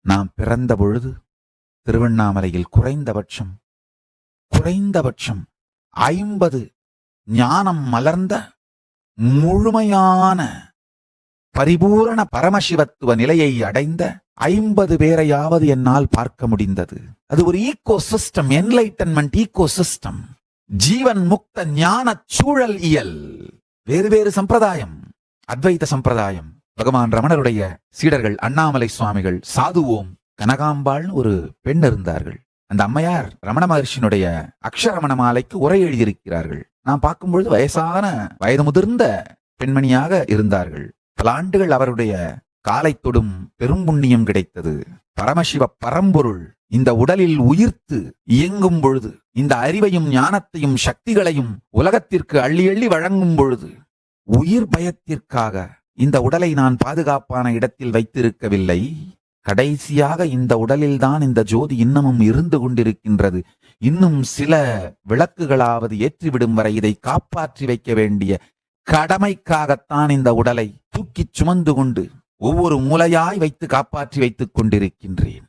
நாம் பிறந்த பொழுது திருவண்ணாமலையில் குறைந்தபட்சம் குறைந்தபட்சம் ஐம்பது ஞானம் மலர்ந்த முழுமையான பரிபூரண பரமசிவத்துவ நிலையை அடைந்த ஐம்பது பேரையாவது என்னால் பார்க்க முடிந்தது. அது ஒரு ecosystem enlightenment ecosystem ஜீவன் முக்த ஞான சூழல் இயல். வேறு வேறு சம்பிரதாயம் அத்வைத சம்பிரதாயம். பகவான் ரமணருடைய சீடர்கள் அண்ணாமலை சுவாமிகள் சாதுவோம் கனகாம்பாள்னு ஒரு பெண் இருந்தார்கள். அந்த அம்மையார் ரமண மகர்ஷியினுடைய அக்ஷரமண மாலைக்கு உரை எழுதியிருக்கிறார்கள். நான் பார்க்கும்பொழுது வயசான வயது முதிர்ந்த பெண்மணியாக இருந்தார்கள். பல ஆண்டுகள் அவருடைய காலை தொடும் பெரும் புண்ணியம் கிடைத்தது. பரமசிவ பரம்பொருள் இந்த உடலில் உயிர்த்து இயங்கும் பொழுது இந்த அறிவையும் ஞானத்தையும் சக்திகளையும் உலகத்திற்கு அள்ளி அள்ளி வழங்கும் பொழுது உயிர் பயத்திற்காக இந்த உடலை நான் பாதுகாப்பான இடத்தில் வைத்திருக்கவில்லை. கடைசியாக இந்த உடலில்தான் இந்த ஜோதி இன்னமும் இருந்து கொண்டிருக்கின்றது. இன்னும் சில விளக்குகளாவது ஏற்றிவிடும் வரை இதை காப்பாற்றி வைக்க வேண்டிய கடமைக்காகத்தான் இந்த உடலை தூக்கிச் சுமந்து கொண்டு ஒவ்வொரு மூலையாய் வைத்து காப்பாற்றி வைத்துக் கொண்டிருக்கின்றேன்.